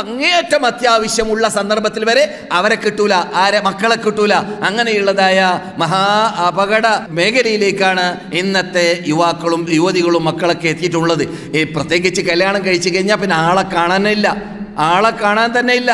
അങ്ങേയറ്റം അത്യാവശ്യമുള്ള സന്ദർഭത്തിൽ വരെ അവരെ കിട്ടൂല ആരെ മക്കളെ കിട്ടൂല. അങ്ങനെയുള്ളതായ മഹാ അപകട മേഖലയിലേക്കാണ് ഇന്നത്തെ യുവാക്കളും യുവതികളും മക്കളൊക്കെ എത്തിയിട്ടുള്ളത്. ഈ പ്രത്യേകിച്ച് കല്യാണം കഴിച്ചു കഴിഞ്ഞാൽ പിന്നെ ആളെ കാണാനില്ല ആളെ കാണാൻ തന്നെ ഇല്ല.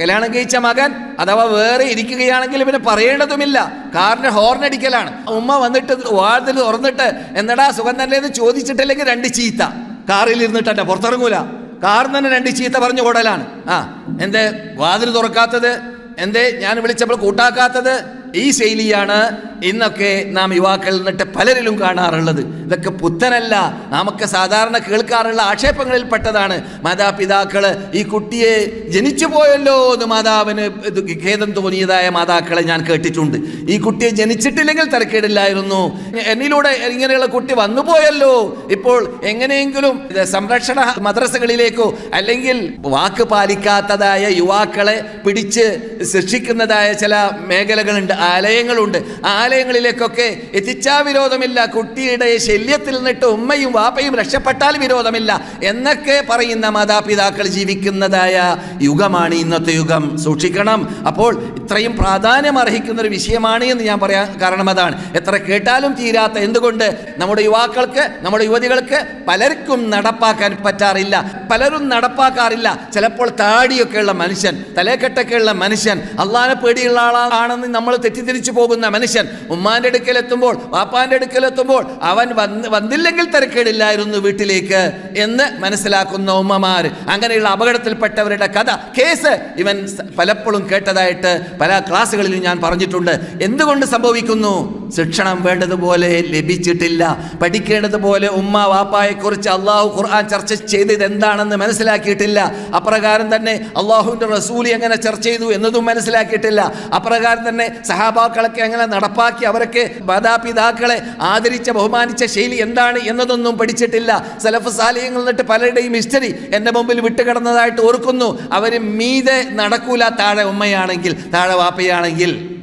കല്യാണം കഴിച്ച മകൻ അഥവാ വേറെ ഇരിക്കുകയാണെങ്കിൽ പിന്നെ പറയേണ്ടതുമില്ല. കാറിന് ഹോർൺ അടിക്കലാണ്. ഉമ്മ വന്നിട്ട് വാതിൽ തുറന്നിട്ട് എന്നടാ സുഖം തന്നെ എന്ന് ചോദിച്ചിട്ടില്ലെങ്കിൽ രണ്ട് ചീത്ത. കാറിൽ ഇരുന്നിട്ടല്ല പുറത്തിറങ്ങൂല. കാറിൽ തന്നെ രണ്ട് ചീത്ത പറഞ്ഞു കൂടലാണ്. ആ എന്തേ വാതിൽ തുറക്കാത്തത്? എന്തേ? ഞാൻ വിളിച്ചപ്പോൾ കൂട്ടാക്കാത്തത്? ഈ ശൈലിയാണ് ഇന്നൊക്കെ നാം യുവാക്കളിൽ നിന്നിട്ട് പലരിലും കാണാറുള്ളത്. ഇതൊക്കെ പുത്തനല്ല. നമുക്ക് സാധാരണ കേൾക്കാറുള്ള ആക്ഷേപങ്ങളിൽ പെട്ടതാണ്. മാതാപിതാക്കൾ ഈ കുട്ടിയെ ജനിച്ചു പോയല്ലോ എന്ന് മാതാവിന് ഖേദം തോന്നിയതായ മാതാക്കളെ ഞാൻ കേട്ടിട്ടുണ്ട്. ഈ കുട്ടിയെ ജനിച്ചിട്ടില്ലെങ്കിൽ തിരക്കേടില്ലായിരുന്നു. എന്നിലൂടെ ഇങ്ങനെയുള്ള കുട്ടി വന്നു പോയല്ലോ. ഇപ്പോൾ എങ്ങനെയെങ്കിലും സംരക്ഷണ മദ്രസകളിലേക്കോ അല്ലെങ്കിൽ വാക്ക് പാലിക്കാത്തതായ യുവാക്കളെ പിടിച്ച് ശിക്ഷിക്കുന്നതായ ചില മേഖലകളുണ്ട് ആലയങ്ങളുണ്ട്. ആലയങ്ങളിലേക്കൊക്കെ എത്തിച്ചാ വിരോധമില്ല. കുട്ടിയുടെ ശല്യത്തിൽ നിന്നിട്ട് ഉമ്മയും വാപ്പയും രക്ഷപ്പെട്ടാൽ വിരോധമില്ല എന്നൊക്കെ പറയുന്ന മാതാപിതാക്കൾ ജീവിക്കുന്നതായ യുഗമാണ് ഇന്നത്തെ യുഗം. സൂക്ഷിക്കണം. അപ്പോൾ ഇത്രയും പ്രാധാന്യം അർഹിക്കുന്ന ഒരു വിഷയമാണ് എന്ന് ഞാൻ പറയാൻ കാരണം അതാണ്. എത്ര കേട്ടാലും തീരാത്ത എന്തുകൊണ്ട് നമ്മുടെ യുവാക്കൾക്ക് നമ്മുടെ യുവതികൾക്ക് പലർക്കും നടപ്പാക്കാൻ പറ്റാറില്ല. പലരും നടപ്പാക്കാറില്ല. ചിലപ്പോൾ താടിയൊക്കെയുള്ള മനുഷ്യൻ തലേക്കെട്ടൊക്കെയുള്ള മനുഷ്യൻ അള്ളാനെ പേടിയുള്ള ആളാണെന്ന് നമ്മൾ തെറ്റിദ്ധരിച്ചു പോകുന്ന മനുഷ്യൻ ഉമ്മാന്റെ അടുക്കലെത്തുമ്പോൾ വാപ്പാന്റെ അടുക്കൽ എത്തുമ്പോൾ അവൻ വന്ന് വന്നില്ലെങ്കിൽ തിരക്കേടില്ലായിരുന്നു വീട്ടിലേക്ക് എന്ന് മനസ്സിലാക്കുന്ന ഉമ്മമാർ. അങ്ങനെയുള്ള അപകടത്തിൽപ്പെട്ടവരുടെ കഥ കേസ് ഇവൻ പലപ്പോഴും കേട്ടതായിട്ട് പല ക്ലാസ്സുകളിലും ഞാൻ പറഞ്ഞിട്ടുണ്ട്. എന്തുകൊണ്ട് സംഭവിക്കുന്നു? ശിക്ഷണം വേണ്ടതുപോലെ ലഭിച്ചിട്ടില്ല. പഠിക്കേണ്ടതുപോലെ ഉമ്മ വാപ്പായെക്കുറിച്ച് അള്ളാഹു ഖുർആൻ ചർച്ച ചെയ്തത് എന്താണെന്ന് മനസ്സിലാക്കിയിട്ടില്ല. അപ്രകാരം തന്നെ അള്ളാഹുവിന്റെ റസൂലി എങ്ങനെ ചർച്ച ചെയ്തു എന്നതും മനസ്സിലാക്കിയിട്ടില്ല. അപ്രകാരം തന്നെ സഹാബാക്കളൊക്കെ എങ്ങനെ നടപ്പാക്കി അവരൊക്കെ മാതാപിതാക്കളെ ആദരിച്ച ബഹുമാനിച്ച ശൈലി എന്താണ് എന്നതൊന്നും പഠിച്ചിട്ടില്ല. സലഫ് സാലിയങ്ങൾ എന്നിട്ട് പലരുടെയും ഹിസ്റ്ററി എന്റെ മുമ്പിൽ വിട്ടുകിടന്നതായിട്ട് ഓർക്കുന്നു. അവർ മീതെ നടക്കൂല താഴെ ഉമ്മയാണെങ്കിൽ. താഴെ വാപ്പയാണെങ്കിൽ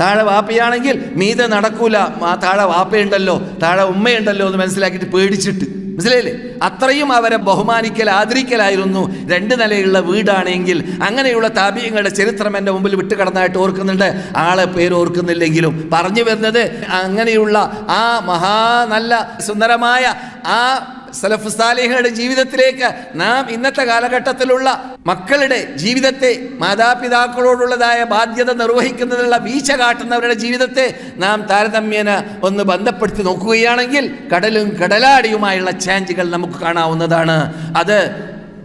താഴെ വാപ്പയാണെങ്കിൽ മീതെ നടക്കൂല. ആ താഴെ വാപ്പയുണ്ടല്ലോ താഴെ ഉമ്മയുണ്ടല്ലോ എന്ന് മനസ്സിലാക്കിയിട്ട് പേടിച്ചിട്ട്. മനസ്സിലായില്ലേ? അത്രയും അവരെ ബഹുമാനിക്കൽ ആദരിക്കലായിരുന്നു രണ്ട് നിലയുള്ള വീടാണെങ്കിൽ. അങ്ങനെയുള്ള താപീയങ്ങളുടെ ചരിത്രം എന്റെ മുമ്പിൽ വിട്ടുകടന്നായിട്ട് ഓർക്കുന്നുണ്ട്. ആളെ പേര് ഓർക്കുന്നില്ലെങ്കിലും. പറഞ്ഞു വരുന്നത് അങ്ങനെയുള്ള ആ മഹാ നല്ല സുന്ദരമായ ആ സലഫ് സാലിഹയുടെ ജീവിതത്തിലേക്ക് നാം ഇന്നത്തെ കാലഘട്ടത്തിലുള്ള മക്കളുടെ ജീവിതത്തെ മാതാപിതാക്കളോടുള്ളതായ ബാധ്യത നിർവഹിക്കുന്നതിനുള്ള വീഴ്ച കാട്ടുന്നവരുടെ ജീവിതത്തെ നാം താരതമ്യേന ഒന്ന് ബന്ധപ്പെടുത്തി നോക്കുകയാണെങ്കിൽ കടലും കടലാടിയുമായുള്ള ചേഞ്ചുകൾ നമുക്ക് കാണാവുന്നതാണ്. അത്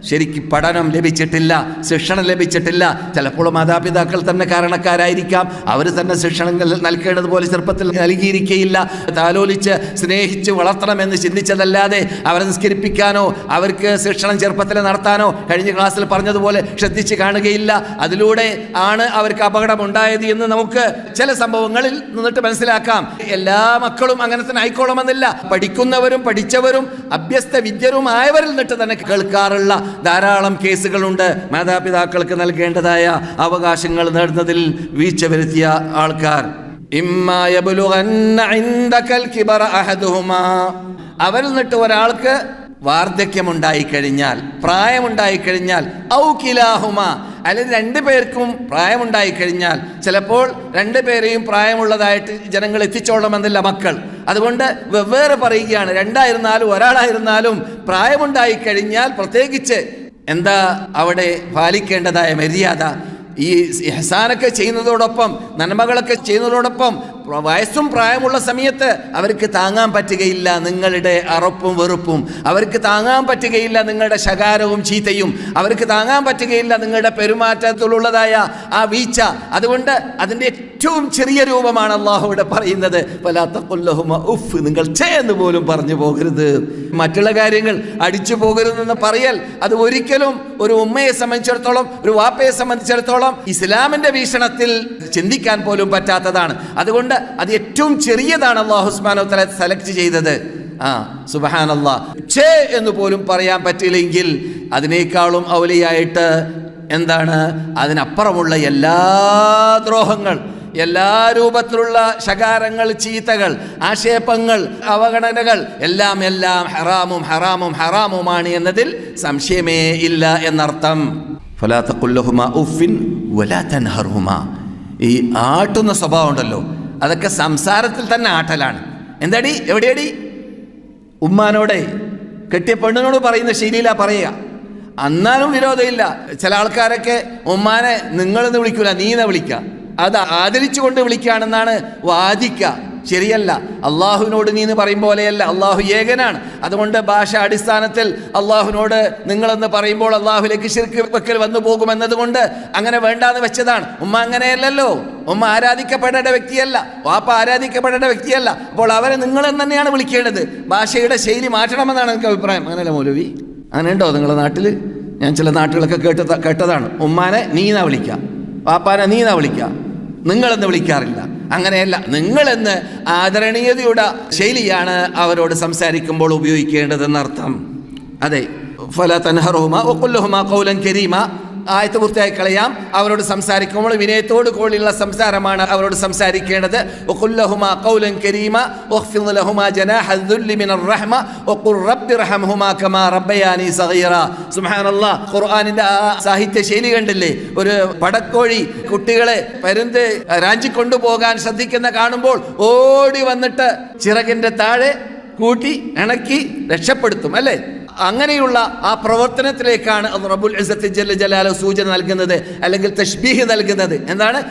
ശരിക്ക് പഠനം ലഭിച്ചിട്ടില്ല ശിക്ഷണം ലഭിച്ചിട്ടില്ല. ചിലപ്പോൾ മാതാപിതാക്കൾ തന്നെ കാരണക്കാരായിരിക്കാം. അവർ തന്നെ ശിക്ഷണങ്ങൾ നൽകേണ്ടതുപോലെ ചെറുപ്പത്തിൽ നൽകിയിരിക്കുകയില്ല താലോലിച്ച് സ്നേഹിച്ച് വളർത്തണമെന്ന് ചിന്തിച്ചതല്ലാതെ അവരെ നിസ്കരിപ്പിക്കാനോ അവർക്ക് ശിക്ഷണം ചെറുപ്പത്തിൽ നടത്താനോ കഴിഞ്ഞ ക്ലാസ്സിൽ പറഞ്ഞതുപോലെ ശ്രദ്ധിച്ച് കാണുകയില്ല. അതിലൂടെ ആണ് അവർക്ക് അപകടമുണ്ടായത് എന്ന് നമുക്ക് ചില സംഭവങ്ങളിൽ നിന്നിട്ട് മനസ്സിലാക്കാം. എല്ലാ മക്കളും അങ്ങനെ തന്നെ ആയിക്കോളണമെന്നില്ല പഠിക്കുന്നവരും പഠിച്ചവരും അഭ്യസ്ത വിദ്യരുമായവരിൽ നിന്നിട്ട് തന്നെ കേൾക്കാറുള്ള ധാരാളം കേസുകളുണ്ട്. മാതാപിതാക്കൾക്ക് നൽകേണ്ടതായ അവകാശങ്ങൾ നേടുന്നതിൽ വീഴ്ച വരുത്തിയ ആൾക്കാർ. അവരിൽ നിന്നിട്ട് ഒരാൾക്ക് വാർദ്ധക്യമുണ്ടായി കഴിഞ്ഞാൽ പ്രായമുണ്ടായി കഴിഞ്ഞാൽ ഔ കിലാഹുമ അല്ലെങ്കിൽ രണ്ടു പേർക്കും പ്രായമുണ്ടായി കഴിഞ്ഞാൽ ചിലപ്പോൾ രണ്ടു പേരെയും പ്രായമുള്ളതായിട്ട് ജനങ്ങൾ എത്തിച്ചോളണമെന്നില്ല മക്കൾ. അതുകൊണ്ട് വെവ്വേറെ പറയുകയാണ് രണ്ടായിരുന്നാലും ഒരാളായിരുന്നാലും പ്രായമുണ്ടായി കഴിഞ്ഞാൽ പ്രത്യേകിച്ച് എന്താ അവിടെ പാലിക്കേണ്ടതായ മര്യാദ? ഈ ഇഹ്സാനൊക്കെ ചെയ്യുന്നതോടൊപ്പം നന്മകളൊക്കെ ചെയ്യുന്നതോടൊപ്പം വയസ്സും പ്രായമുള്ള സമയത്ത് അവർക്ക് താങ്ങാൻ പറ്റുകയില്ല നിങ്ങളുടെ അറപ്പും വെറുപ്പും. അവർക്ക് താങ്ങാൻ പറ്റുകയില്ല നിങ്ങളുടെ ശകാരവും ചീത്തയും. അവർക്ക് താങ്ങാൻ പറ്റുകയില്ല നിങ്ങളുടെ പെരുമാറ്റത്തിലുള്ളതായ ആ വീഴ്ച. അതുകൊണ്ട് അതിന്റെ ഏറ്റവും ചെറിയ രൂപമാണ് അള്ളാഹുവിടെ പറയുന്നത്. പലാത്തക്കൊല്ലഹുമ ഉഫ് നിങ്ങൾ ചേ എന്ന് പോലും പറഞ്ഞു പോകരുത്. മറ്റുള്ള കാര്യങ്ങൾ അടിച്ചു പോകരുതെന്ന് പറയൽ അത് ഒരിക്കലും ഒരു ഉമ്മയെ സംബന്ധിച്ചിടത്തോളം ഒരു വാപ്പയെ സംബന്ധിച്ചിടത്തോളം ഇസ്ലാമിന്റെ വീക്ഷണത്തിൽ ചിന്തിക്കാൻ പോലും പറ്റാത്തതാണ്. അതുകൊണ്ട് അത് ഏറ്റവും ചെറിയതാണ് അള്ളാഹു ഉസ്മാനോ തല സെലക്ട് ചെയ്തത്. ആ സുബഹാനല്ലാ. ഛേ എന്ന് പോലും പറയാൻ പറ്റില്ലെങ്കിൽ അതിനേക്കാളും ഔലിയായിട്ട് എന്താണ്? അതിനപ്പുറമുള്ള എല്ലാ ദ്രോഹങ്ങൾ എല്ലാ രൂപത്തിലുള്ള ശകാരങ്ങൾ ചീത്തകൾ ആക്ഷേപങ്ങൾ അവഗണനകൾ എല്ലാം എല്ലാം ഹറാമും ഹറാമും ഹറാമുമാണ് എന്നതിൽ സംശയമേ ഇല്ല എന്നർത്ഥം. ഫലാത്ത കുല്ലഹുമ ഉഫിൻ വലാ തൻഹർഹുമ ഈ ആട്ടുന്ന സ്വഭാവം ഉണ്ടല്ലോ. അതൊക്കെ സംസാരത്തിൽ തന്നെ ആട്ടലാണ്. എന്താടി? എവിടെയടി? ഉമ്മാനോടെ കെട്ടിയ പെണ്ണിനോട് പറയുന്ന ശൈലിയിലാ പറയുക. അന്നാലും വിരോധമില്ല. ചില ആൾക്കാരൊക്കെ ഉമ്മാനെ നിങ്ങളെന്ന് വിളിക്കൂല നീ വിളിക്കുക അത് ആദരിച്ചുകൊണ്ട് വിളിക്കുകയാണെന്നാണ് വാദിക്കുക ശരിയല്ല. അള്ളാഹുവിനോട് നീ എന്ന് പറയും പോലെയല്ല. അള്ളാഹു ഏകനാണ്. അതുകൊണ്ട് ഭാഷ അടിസ്ഥാനത്തിൽ അള്ളാഹുവിനോട് നിങ്ങളെന്ന് പറയുമ്പോൾ അള്ളാഹുലേക്ക് ശിർക്ക് വെക്കൽ വന്നു പോകുമെന്നതുകൊണ്ട് അങ്ങനെ വേണ്ടാന്ന് വെച്ചതാണ്. ഉമ്മ അങ്ങനെയല്ലല്ലോ. ഉമ്മ ആരാധിക്കപ്പെടേണ്ട വ്യക്തിയല്ല. വാപ്പ ആരാധിക്കപ്പെടേണ്ട വ്യക്തിയല്ല. അപ്പോൾ അവരെ നിങ്ങളെന്ന് തന്നെയാണ് വിളിക്കേണ്ടത്. ഭാഷയുടെ ശൈലി മാറ്റണമെന്നാണ് എനിക്ക് അഭിപ്രായം. അങ്ങനെയല്ല മൗലവി? അങ്ങനെ ഉണ്ടോ നിങ്ങളുടെ നാട്ടിൽ ഞാൻ ചില നാട്ടുകളൊക്കെ കേട്ട കേട്ടതാണ്. ഉമ്മാനെ നീന്നാ വിളിക്കുക വാപ്പാനെ നീന്നാ വിളിക്കുക നിങ്ങളെന്ന് വിളിക്കാറില്ല. അങ്ങനെയല്ല നിങ്ങളെന്ന് ആദരണീയതയുടെ ശൈലിയാണ് അവരോട് സംസാരിക്കുമ്പോൾ ഉപയോഗിക്കേണ്ടതെന്നർത്ഥം. അതെ ഫല തൻഹറുഹുമ ഒക്കുല്ലുഹുമ കൗലൻ കരീമ. ആയത്ത് പൂർത്തിയായി കളയാം. അവരോട് സംസാരിക്കുമ്പോൾ വിനയത്തോട് കൂടിയുള്ള സംസാരമാണ് അവരോട് സംസാരിക്കേണ്ടത്. കരീമ റഹ്മ റബ്ബി കമാ സാഹിത്യ ശൈലി കണ്ടില്ലേ? ഒരു പടക്കോഴി കുട്ടികളെ പരുന്ത് രാഞ്ചിക്കൊണ്ടുപോകാൻ ശ്രദ്ധിക്കുന്ന കാണുമ്പോൾ ഓടി വന്നിട്ട് ചിറകിന്റെ താഴെ കൂട്ടി ഇണക്കി രക്ഷപ്പെടുത്തും അല്ലേ? അങ്ങനെയുള്ള ആ പ്രവർത്തനത്തിലേക്കാണ് റബ്ബുൽ ഇസ്സത്ത് ജല്ല ജലാല സൂചന നൽകുന്നത് അല്ലെങ്കിൽ തഷ്ബീഹ് നൽകുന്നത്. എന്താണ്?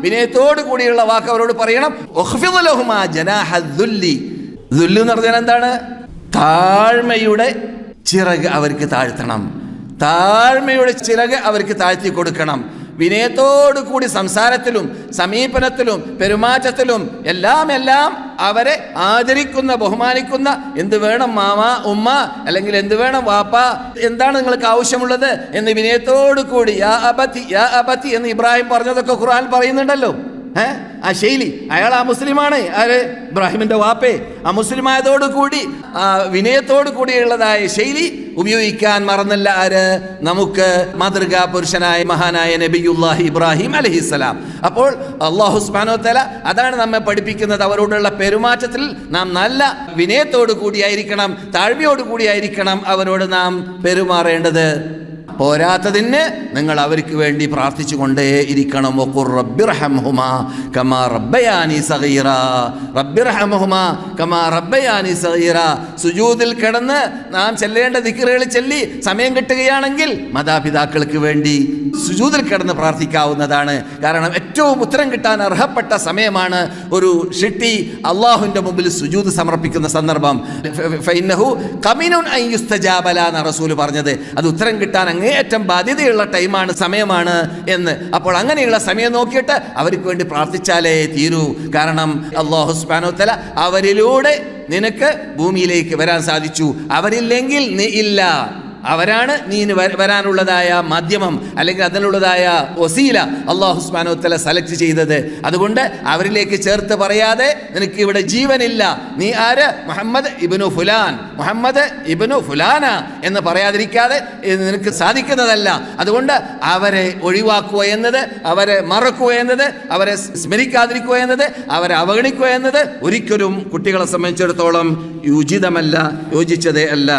വിനയത്തോട് കൂടിയുള്ള വാക്ക് അവരോട് പറയണം. എന്ന് പറഞ്ഞാൽ എന്താണ്? താഴ്മയുടെ ചിറക് അവർക്ക് താഴ്ത്തണം. താഴ്മയുടെ ചിറക് അവർക്ക് താഴ്ത്തി കൊടുക്കണം. വിനയത്തോടു കൂടി സംസാരത്തിലും സമീപനത്തിലും പെരുമാറ്റത്തിലും എല്ലാം എല്ലാം അവരെ ആദരിക്കുന്ന ബഹുമാനിക്കുന്ന എന്ത് വേണം മാമ ഉമ്മ അല്ലെങ്കിൽ എന്ത് വേണം വാപ്പ എന്താണ് നിങ്ങൾക്ക് ആവശ്യമുള്ളത് എന്ന് വിനയത്തോടു കൂടി യാ അബത്തി യാ അബത്തി എന്ന് ഇബ്രാഹിം പറഞ്ഞതൊക്കെ ഖുർആൻ പറയുന്നുണ്ടല്ലോ. ഏ? ആ ശൈലി. അയാൾ ആ മുസ്ലിമാണ്. ആര് ഇബ്രാഹിമിന്റെ വാപ്പേ. ആ മുസ്ലിമായതോട് കൂടി ആ വിനയത്തോടു കൂടിയുള്ളതായ ശൈലി ഉപയോഗിക്കാൻ മറന്നല്ല ആര്? നമുക്ക് മാതൃകാ പുരുഷനായ മഹാനായ നബിയുല്ലാഹി ഇബ്രാഹിം അലഹിസ്സലാം അപ്പോൾ അള്ളാഹു സ്മാനോ തല അതാണ് നമ്മെ പഠിപ്പിക്കുന്നത്. അവരോടുള്ള പെരുമാറ്റത്തിൽ നാം നല്ല വിനയത്തോടു കൂടിയായിരിക്കണം താഴ്മയോടു കൂടിയായിരിക്കണം അവരോട് നാം പെരുമാറേണ്ടത്. പോരാത്തതിന് നിങ്ങൾ അവർക്ക് വേണ്ടി പ്രാർത്ഥിച്ചു കൊണ്ടേ ഇരിക്കണം കമാ കമാ സുജൂദിൽ കിടന്ന് നാം ചെല്ലേണ്ട ദിക്കറുകൾ ചെല്ലി സമയം കിട്ടുകയാണെങ്കിൽ മാതാപിതാക്കൾക്ക് വേണ്ടി സുജൂതിൽ കിടന്ന് പ്രാർത്ഥിക്കാവുന്നതാണ് കാരണം ഏറ്റവും ഉത്തരം കിട്ടാൻ അർഹപ്പെട്ട സമയമാണ് ഒരു ഷിട്ടി അള്ളാഹുവിന്റെ മുമ്പിൽ സുജൂത് സമർപ്പിക്കുന്ന സന്ദർഭം എന്ന റസൂൽ പറഞ്ഞത് അത് ഉത്തരം കിട്ടാൻ അങ്ങേയറ്റം ബാധ്യതയുള്ള ടൈമാണ് സമയമാണ് എന്ന്. അപ്പോൾ അങ്ങനെയുള്ള സമയം നോക്കിയിട്ട് അവർക്ക് വേണ്ടി പ്രാർത്ഥിച്ചാലേ തീരൂ. കാരണം അള്ളാഹു സുബ്ഹാനഹു തല അവരിലൂടെ നിനക്ക് ഭൂമിയിലേക്ക് വരാൻ സാധിച്ചു. അവരില്ലെങ്കിൽ നീ ഇല്ല. അവരാണ് നീ വരാനുള്ളതായ മാധ്യമം അല്ലെങ്കിൽ അതിനുള്ളതായ വസീല അള്ളാഹു സുബ്ഹാനഹു സെലക്ട് ചെയ്തത്. അതുകൊണ്ട് അവരിലേക്ക് ചേർത്ത് പറയാതെ നിനക്ക് ഇവിടെ ജീവനില്ല. നീ ആര്? മുഹമ്മദ് ഇബ്നു ഫുലാൻ. മുഹമ്മദ് ഇബ്നു ഫുലാന എന്ന് പറയാതിരിക്കാതെ നിനക്ക് സാധിക്കുന്നതല്ല. അതുകൊണ്ട് അവരെ ഒഴിവാക്കുക എന്നത് അവരെ മറക്കുക എന്നത് അവരെ സ്മരിക്കാതിരിക്കുക എന്നത് അവരെ അവഗണിക്കുക എന്നത് ഒരിക്കലും കുട്ടികളെ സംബന്ധിച്ചിടത്തോളം യോജിതമല്ല യോജിച്ചതേ അല്ല.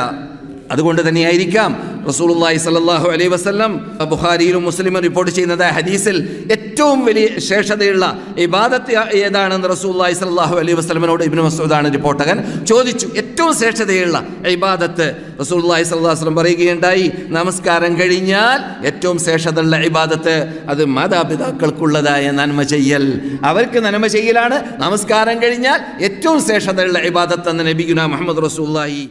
അതുകൊണ്ട് തന്നെയായിരിക്കാം റസൂലുള്ളാഹി സ്വല്ലല്ലാഹു അലൈഹി വസല്ലം ബുഖാരിയിലും മുസ്ലിമും റിപ്പോർട്ട് ചെയ്യുന്നത് ഹദീസിൽ ഏറ്റവും വലിയ ശേഷതയുള്ള ഇബാദത്ത് ഏതാണെന്ന് റസൂലുള്ളാഹി സ്വല്ലല്ലാഹു അലൈഹി വസല്ലമനോട് ഇബ്നു മസ്ഊദാണ് റിപ്പോർട്ടകൻ ചോദിച്ചു. ഏറ്റവും ശ്രേഷ്ഠതയുള്ള ഇബാദത്ത് സ്വല്ലല്ലാഹു അലൈഹി വസല്ലം പറയുകയുണ്ടായി. നമസ്കാരം കഴിഞ്ഞാൽ ഏറ്റവും ശ്രേഷ്ഠതയുള്ള ഇബാദത്ത് അത് മാതാപിതാക്കൾക്കുള്ളതായ നന്മ ചെയ്യൽ. അവർക്ക് നന്മ ചെയ്യലാണ്. നമസ്കാരം കഴിഞ്ഞാൽ ഏറ്റവും ശ്രേഷ്ഠതയുള്ള ഇബാദത്ത് എന്ന് നബിഗുന മുഹമ്മദ് റസൂലുള്ളാഹി